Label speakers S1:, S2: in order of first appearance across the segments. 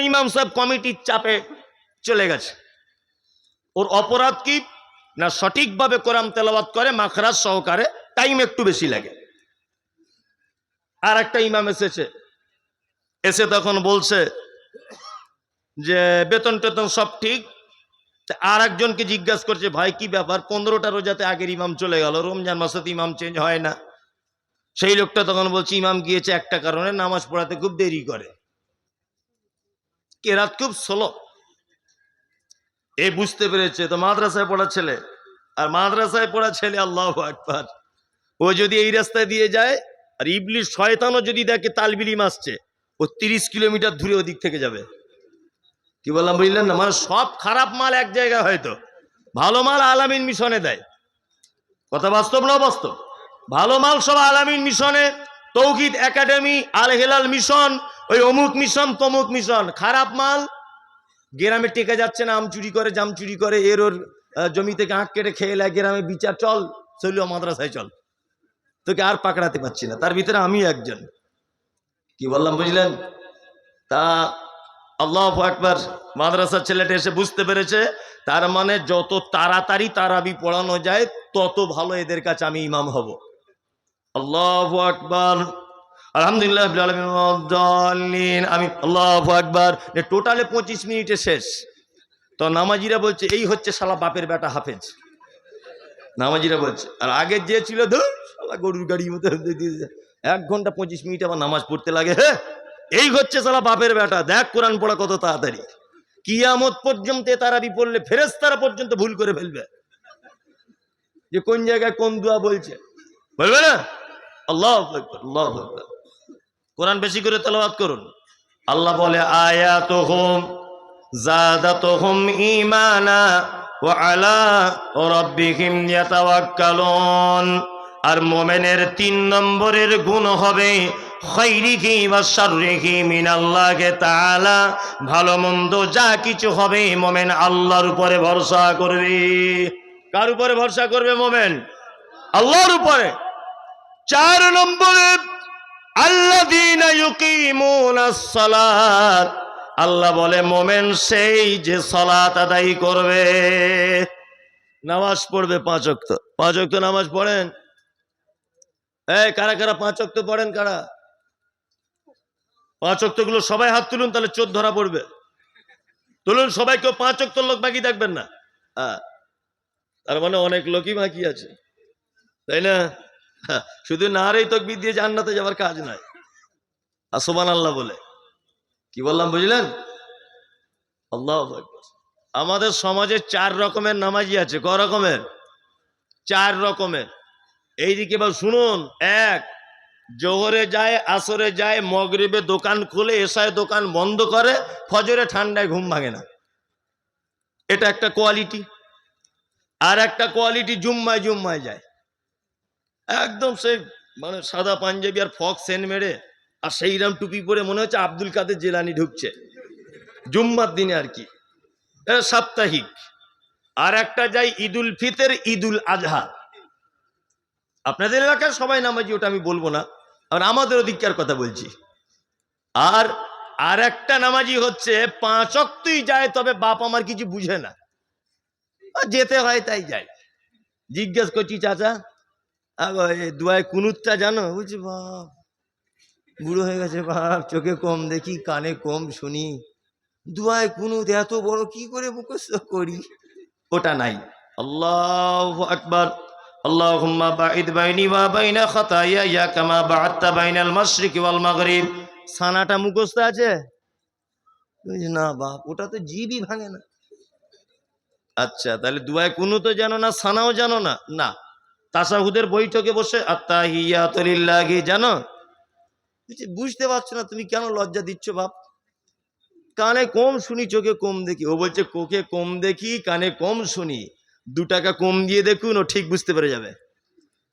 S1: ইমাম সাহেব কমিটির চাপে চলে গেছে। ওর অপরাধ কি? না সঠিকভাবে কোরআন তেলাবাত করে, মাখরাজ সহকারে টাইম একটু বেশি লাগে। আর একটা ইমাম এসেছে। এসে তখন বলছে যে, বেতন টেতন সব ঠিক। আর একজনকে জিজ্ঞাসা করছে, ভাই, কি ব্যাপার? পনেরোটা রোজাতে আগের ইমাম চলে গেল, রমজান মাসে ইমাম চেঞ্জ হয় না। সেই লোকটা তখন বলছে, ইমাম গিয়েছে একটা কারণে, নামাজ পড়াতে খুব দেরি করে। কেরাত খুব স্লো এ বুঝতে পেরেছে তো মাদ্রাসায় পড়া ছেলে আর মাদ্রাসায় পড়া ছেলে আল্লাহ আকবার ও যদি এই রাস্তায় দিয়ে যায় আর ইবলিশ শয়তানও যদি দেখে তালবিলিম আসছে ও তিরিশ কিলোমিটার দূরে ওদিক থেকে যাবে কি বললাম বুঝলেন না মানে সব খারাপ মাল এক জায়গায় হয়তো ভালো মাল আলামিন মিশনে দেয় কথা বাস্তব না বাস্তব ভালো মাল সব আলামিন মিশনে তৌহিদ একাডেমি, আল হেলাল মিশন, ওই অমুক মিশন, তমুক মিশন। খারাপ মাল, গ্রামে টেকে যাচ্ছে না, আম চুরি করে, জাম চুরি করে, এর ওর জমি থেকে আঁক কেটে খেয়ে লাগে গ্রামে বিচার, চল, চলিও মাদ্রাসায়, চল। তোকে আর পাকড়াতে পারছি না, তার ভিতরে আমি একজন। কি বললাম, বুঝলেন? তা আল্লাহ একবার মাদ্রাসার ছেলেটা এসে বুঝতে পেরেছে, তার মানে যত তাড়াতাড়ি তারাবি পড়ানো যায়, তত ভালো এদের কাছে আমি ইমাম হব। আল্লাহ আকবার। আলহামদুলিল্লাহ। আমি আল্লাহ আকবার। টোটালে পঁচিশ মিনিটে শেষ। তো নামাজিরা বলছে, এই হচ্ছে শালা বাপের বেটা হাফেজ। নামাজিরা বলছে, আর আগের যে ছিল, ধুর, শালা গরুর গাড়ির মতো এক ঘণ্টা পঁচিশ মিনিট আবার নামাজ পড়তে লাগে হ্যাঁ এই হচ্ছে শালা বাপের বেটা। দেখ কোরআন পড়া কত তাড়াতাড়ি। কিয়ামত পর্যন্ত তারাবি পড়লে ফেরেস্তারা পর্যন্ত ভুল করে ফেলবে। যে কোন জায়গায় কোন দোয়া বলছে, বলবে না? আল্লাহ আল্লাহ কোরআন বেশি করে তেলাওয়াত করুন। আল্লাহ বলে, আয়াতুহুম জাদাতুহুম ঈমানা ওয়া আলা রাব্বিহিম ইয়াতাওয়াক্কালুন। আর মোমেনের তিন নম্বরের গুণ হবে খৈরিহি বা শাররিহি মিনাল্লাহি তাআলা। ভালো মন্দ যা কিছু হবে, মোমেন আল্লাহর উপরে ভরসা করবে। কার উপরে ভরসা করবে মোমেন? আল্লাহর উপরে। চার নম্বরে সালাত। আল্লাহ বলে, মোমেন সেই যে সালাত আদায় করবে। নামাজ পড়বে পাঁচ ওয়াক্ত। পাঁচ ওয়াক্ত নামাজ পড়েন? কারা কারা পাঁচ ওয়াক্ত পড়েন, কারা? পাঁচ ওয়াক্তগুলো সবাই হাত তুলুন, তাহলে চোদ্দ ধরা পড়বে। তুলুন, সবাই কেউ পাঁচ ওয়াক্ত লোক বাকি থাকবেন না। তার মানে অনেক লোকই বাকি আছে। তাই না? শুধু নারেই তকবির দিয়ে জান্নাতে যাওয়ার কাজ নাই আর সোমান আল্লাহ বলে। কি বললাম, বুঝলেন? আল্লাহ আমাদের সমাজে চার রকমের নামাজি আছে। ক রকমের? চার রকমের। এইদিকে এবার শুনুন, এক, জোহরে যায়, আসরে যায়, মগরিবে দোকান খুলে, এসায় দোকান বন্ধ করে, ফজরে ঠান্ডায় ঘুম ভাঙে না। এটা একটা কোয়ালিটি। আর একটা কোয়ালিটি জুম্মায় জুম্মায় যায়। একদম সেই মানে সাদা পাঞ্জাবি আর ফক সেন মেরে আর সেইরাম টুপি পরে মনে হচ্ছে আব্দুল কাদের জেলানি ঢুকছে। জুম্মার দিনে আর কি। সাপ্তাহিক। আর একটা যাই ঈদুল ফিতের, ঈদুল আজহা। আপনাদের এলাকার সবাই নামাজি, ওটা আমি বলব না। আর আমাদের ওদিককার কথা বলছি। আর আর একটা নামাজি হচ্ছে, পাঁচ অক্তই যায়, তবে বাপ আমার কিছু বুঝে না। যেতে হয় তাই যায়। জিজ্ঞেস করছি, চাচা আগো এই দুয়ায় কুনুতটা জানো বুঝছি বাপ বুড়ো হয়ে গেছে বাপ চোখে কম দেখি কানে কম শুনি দুয়ায় কুনুত এত বড় কি করে মুখস্থ করি ওটা নাই আল্লাহ আকবার اللهم باعد بيني وبين خطاياي كما بعدت بين المشرق والمغرب সানাটা মুখস্থ আছে বলছি, না বাপ ওটা তো জিবই ভাঙে না আচ্ছা তাহলে দুয়ায় কুনু তো জানো না সানাও জানো না না তাসাহুদের বৈঠকে বসে আত্মাহিয়াতলিল্লাহি জানো? বুঝতে পারছ না তুমি কেন লজ্জা দিচ্ছ বাপ? কানে কম শুনি, চোখে কম দেখি। ও বলছে কোকে কম দেখি, কানে কম শুনি। দু টাকা কম দিয়ে দেখুন, ও ঠিক বুঝতে পেরে যাবে।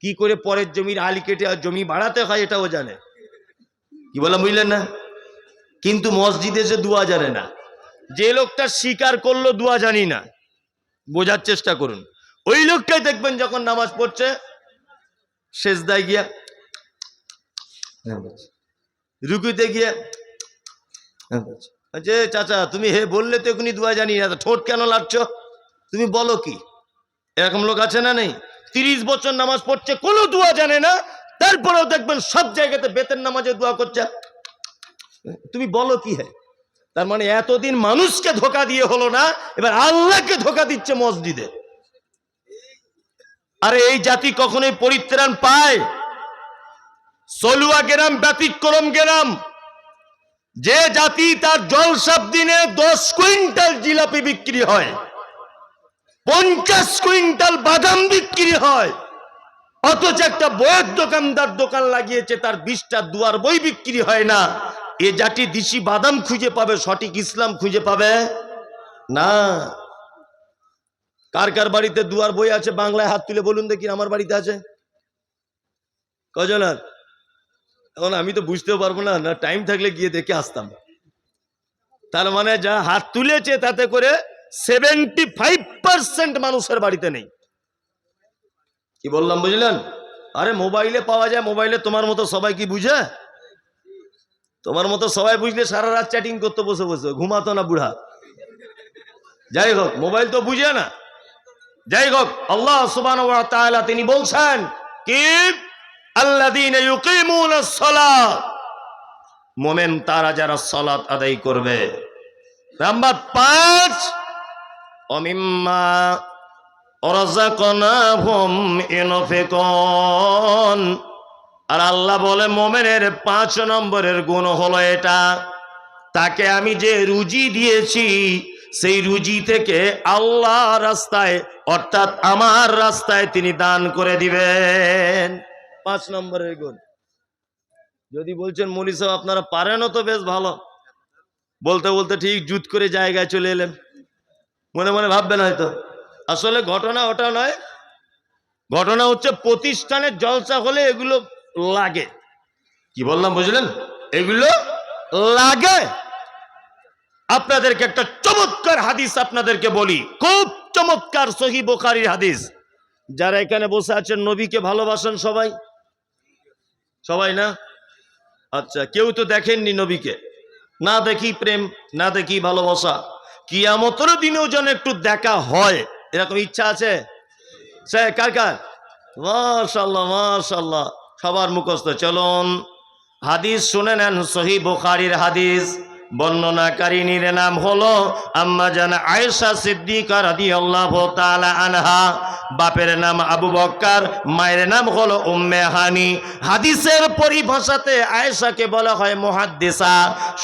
S1: কি করে পরের জমির আলি কেটে আর জমি বাড়াতে হয় এটাও জানে। কি বললাম, বুঝলেন না? কিন্তু মসজিদে যে দুয়া জানে না, যে লোকটা স্বীকার করল, দুয়া জানি না। বোঝার চেষ্টা করুন। ওই লোকটাই দেখবেন যখন নামাজ পড়ছে শেষদায় গিয়া, রুকুতে গিয়া যে চাচা, তুমি হে বললে তো এখনই দুয়া জানি না ঠোঁট কেন লাড়ছ? তুমি বলো কি? এরকম লোক আছে না নেই? তিরিশ বছর নামাজ পড়ছে, কোনো দুয়া জানে না, তারপরেও দেখবেন সব জায়গাতে বেতের নামাজে দোয়া করছে। তুমি বলো কি হ্যাঁ তার মানে এতদিন মানুষকে ধোকা দিয়ে হলো না, এবার আল্লাহকে ধোকা দিচ্ছে মসজিদে। আরে এই জাতি কখনোই পরিত্রাণ পায়। সলুয়া গেরাম ব্যতিক্রম গেরাম। যে জাতি তার জলসাব দিনে দশ কুইন্টাল জিলাপি বিক্রি হয়, পঞ্চাশ কুইন্টাল বাদাম বিক্রি হয়, অথচ একটা বইয়ের দোকানদার দোকান লাগিয়েছে, তার বিশটা দুয়ার বই বিক্রি হয় না। এ জাতি দিশি বাদাম খুঁজে পাবে, সঠিক ইসলাম খুঁজে পাবে? না। কার কার বাড়িতে দুয়ার বই আছে? বাংলায় হাত তুলে বলুন দেখি, আমার বাড়িতে আছে? কজন আর এখন আমি তো বুঝতেও পারব না না টাইম থাকলে গিয়ে দেখে আসতাম। তার মানে যা হাত তুলেছে তাতে করে সেভেন্টি ফাইভ পার্সেন্ট মানুষের বাড়িতে নেই। কি বললাম, বুঝলেন? আরে মোবাইলে পাওয়া যায়, মোবাইলে তোমার মতো সবাই কি বুঝে? তোমার মতো সবাই বুঝলে সারা রাত চ্যাটিং করতে বসে বসে, ঘুমাতো না বুড়া। যাই হোক, মোবাইল তো বুঝে না। যাই হোক, আল্লাহ সুবান তিনি বলছেন কি? মোমেন তারা যারা সালাত আদায় করবে। নাম্বার পাঁচ, অমিম্মা আর আল্লাহ বলে, মোমেনের পাঁচ নম্বরের গুণ হলো এটা, তাকে আমি যে রুজি দিয়েছি সেই রুজি থেকে আল্লাহ রাস্তায়, অর্থাৎ আমার রাস্তায় তিনি দান করে দিবেন। পাঁচ নম্বরের গুণ। যদি বলছেন, মলি সাহেব, আপনারা পারেনও তো, বেশ ভালো। বলতে বলতে ঠিক জুত করে জায়গায় চলে এলেন। মনে মনে ভাববেন হয়তো। আসলে ঘটনা ওটা নয়। ঘটনা হচ্ছে, প্রতিষ্ঠানের জলসা হলে এগুলো লাগে। কি বললাম, বুঝলেন? এগুলো লাগে। আপনাদেরকে একটা চমৎকার হাদিস আপনাদেরকে বলি, খুব চমৎকার সহি বোখারির হাদিস। যারা এখানে বসে আছেন, নবীকে ভালোবাসেন সবাই? সবাই না? আচ্ছা কেউ তো দেখেননি নবীকে। না দেখি প্রেম, না দেখি ভালোবাসা। কিয়ামতের দিনেও যেন একটু দেখা হয়। এরকম ইচ্ছা আছে? সে কার কার? মাশাল্লাহ মাশাল্লাহ সবার মুখস্থ। চলুন, হাদিস শুনে নেন সহি বোখারির হাদিস। বর্ণনাকারিনীর নাম হলো আম্মা জান আয়েশা সিদ্দিকা রাদিয়াল্লাহু তাআলা আনহা। বাপের নাম আবু বক্কার, মায়ের নাম হলো উম্মে হানি। হাদিসের পরিভাষাতে আয়েশাকে বলা হয় মুহাদ্দিসা।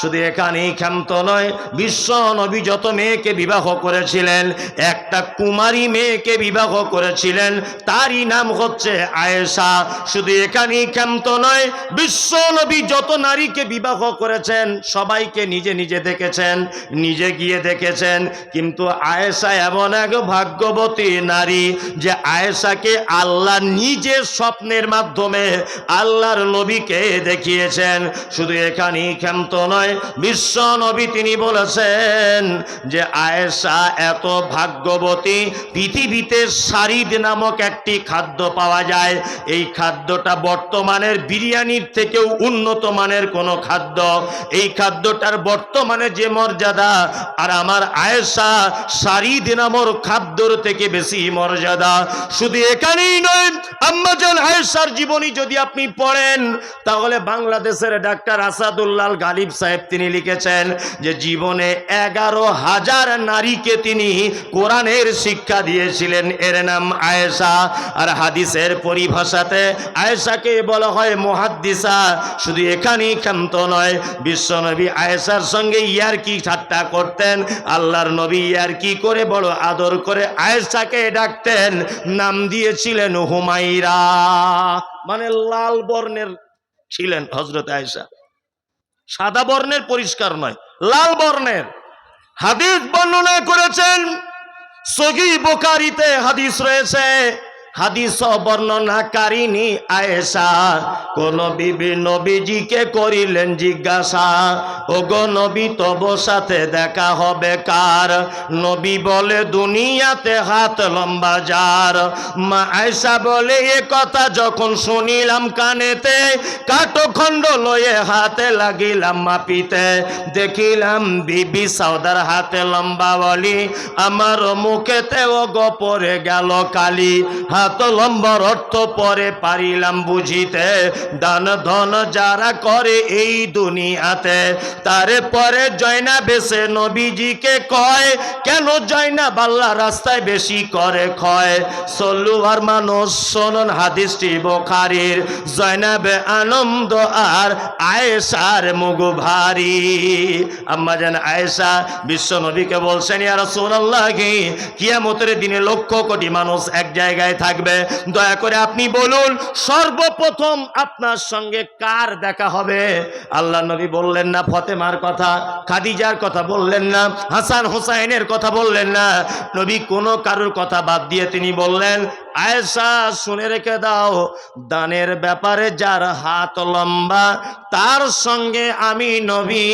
S1: শুধু এখানেই ক্ষান্ত নয়, বিশ্ব নবী যত মেয়েকে বিবাহ করেছিলেন, একটা কুমারী মেয়েকে বিবাহ করেছিলেন, তারই নাম হচ্ছে আয়েশা। শুধু এখানেই ক্ষান্ত নয়, বিশ্ব নবী যত নারীকে বিবাহ করেছেন, সবাইকে নিজে নিজে দেখেছেন, নিজে গিয়ে দেখেছেন। কিন্তু আয়েশা এমন এক ভাগ্যবতী নারী যে আয়েশাকে আল্লাহ নিজে স্বপ্নের মাধ্যমে আল্লাহর নবীকে দেখিয়েছেন। শুধু এখানেই ক্ষান্ত নয়, বিশ্ব নবী তিনি বলেছেন যে আয়েশা এত ভাগ্যবতী, পৃথিবীতে সারিদ নামক একটি খাদ্য পাওয়া যায়। এই খাদ্যটা বর্তমানের বিরিয়ানির থেকেও উন্নত মানের কোনো খাদ্য। এই খাদ্যটার বর্তমানে যে মর্যাদা, আর আমার আয়েশা সারিদ নামর খাদ্যর থেকে বেশি মর্যাদা। শুধু এখানেই নয় আম্মাজান আয়েশার জীবনী যদি আপনি পড়েন, তাহলে বাংলাদেশের ডাক্তার আসাদুল্লাল গালিব সাহেব তিনি লিখেছেন যে, জীবনে এগারো হাজার নারীকে তিনি কোরআনের শিক্ষা দিয়েছিলেন। এর নাম আয়েশা। আর হাদিসের পরিভাষাতে আয়েশাকে বলা হয় মহাদ্দিসা। শুধু এখানেই ক্ষান্ত নয়, বিশ্বনবী আয়েশার সঙ্গে ইয়ার কি ঠাট্টা করতেন? আল্লাহর নবী ইয়ার কি করে বড় আদর করে আয়েশাকে ডাকতেন? নাম দিয়েছিলেন হুমাইরা মানে লাল বর্ণের ছিলেন হজরত আয়েশা। সাদা বর্ণের পরিষ্কার নয়, লাল বর্ণের। হাদিস বর্ণনা করেছেন সগি বোকারিতে হাদিস রয়েছে হাদিস বর্ণনাকারিনী আয়েশা, কোন বিবি নবীজিকে করিলেন জিজ্ঞাসা ও গো নবী, তব সাথে দেখা হবে কার? নবী বলে, দুনিয়াতে হাত লম্বা যার। মা আয়েশা বলে, এ কথা যখন শুনিলাম কানেতে কাটো খণ্ড লয়ে হাতে লাগিলাম মাপিতে। দেখিলাম বিবি সাউদার হাতে লম্বা বলি আমার মুখেতে ও গপরে গেল কালি। হাত লম্বার অর্থ পরে পারিলাম বুঝিতে। দান ধন যারা করে এই দুনিয়াতে, তারে পরে জয়না বেসে নবীজিকে কয়, কেন জয়না বাল্লা রাস্তায় বেশি করে ক্ষয়? সল্লুয়ার মানুষ, শোনন হাদিসটি বোখারির জয়নাবে আনন্দ আর আয়েশার মুগ ভারী। আম্মা জান আয়েশা বিশ্ব নবীকে বলছেন, ইয়া রাসূলুল্লাহ কিয়ামতের দিনে লক্ষ কোটি মানুষ এক জায়গায় থাকবে দয়া করে আপনি বলুন, সর্বপ্রথম আপনার সঙ্গে কার দেখা হবে? আল্লাহ নবী বললেন না, ফতেমার কথা, খাদিজার কথা বললেন না, হাসান হোসাইনের কথা বললেন না। নবী কোনো কারোর কথা বাদ দিয়ে তিনি বললেন, আয়েশা, শুনে রেখে দাও, দানের ব্যাপারে যার হাত লম্বা, তার সঙ্গে আমি নবী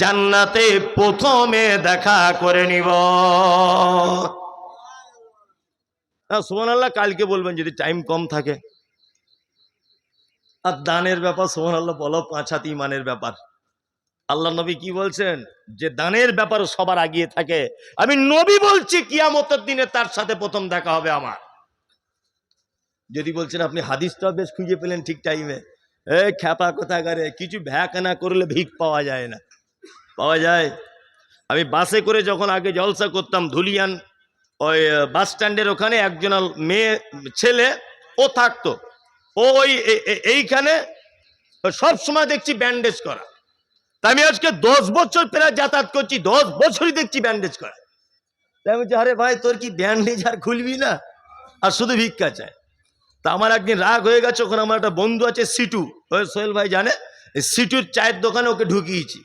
S1: জান্নাতে প্রথমে দেখা করে নিব। সোহান আল্লাহ কালকে বলবেন যদি টাইম কম থাকে। আর দানের ব্যাপার সোহান আল্লাহ বলো, পাঁচ হাত ইমানের ব্যাপার। আল্লাহ নবী কি বলছেন? যে দানের ব্যাপার সবার আগিয়ে থাকে। আমি নবী বলছি, কিয়ামতের দিনে তার সাথে প্রথম দেখা হবে আমার। যদি বলছেন, আপনি হাদিসটা বেশ খুঁজে পেলেন ঠিক টাইমে এ। খ্যাপা কথা কোথাকারে? কিছু ভ্যাক না করলে ভিক পাওয়া যায় না। পাওয়া যায়। আমি বাসে করে যখন আগে জলসা করতাম ধুলিয়ান ওই বাস স্ট্যান্ডের ওখানে একজন মেয়ে, ছেলে, ও থাকতো। ও ওই এইখানে সব সময় দেখছি ব্যান্ডেজ করা। তা আমি আজকে দশ বছর প্রায় যাতায়াত করছি, দশ বছরই দেখছি ব্যান্ডেজ করা। তাই আমি আরে ভাই, তোর কি ব্যান্ডেজ আর খুলবি না? আর শুধু ভিক্ষা চায় তা আমার একদিন রাগ হয়ে গেছে, ওখানে আমার একটা বন্ধু আছে, সিটু। সোহেল ভাই জানে? সিটুর চায়ের দোকানে ওকে ঢুকিয়েছি।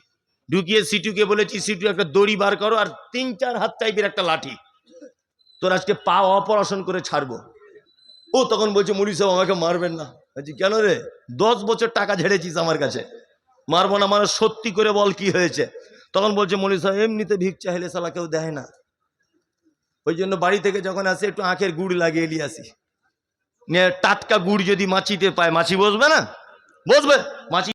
S1: ঢুকিয়ে সিটুকে বলেছি, সিটু, একটা দড়ি বার করো, আর তিন চার হাত টাইপের একটা লাঠি। তোর আজকে পা অপারেশন করে ছাড়বো। ও তখন বলছে মুড়ি সাহেব, আমাকে মারবেন না। বলছি, কেন রে? দশ বছর টাকা ঝেড়েছিস আমার কাছে। মারবো না মানে সত্যি করে বল কি হয়েছে? তখন বলছে মনি সাহেব, এমনিতে ভিক চাইলে সালা কেউ দেয় না। ওই জন্য বাড়ি থেকে যখন আসে, একটু আঁখের গুড় লাগিয়ে নিয়ে আসি। নিয়ে টাটকা গুড় যদি মাছিতে পায়, মাছি বসবে না? বসবে। মাছি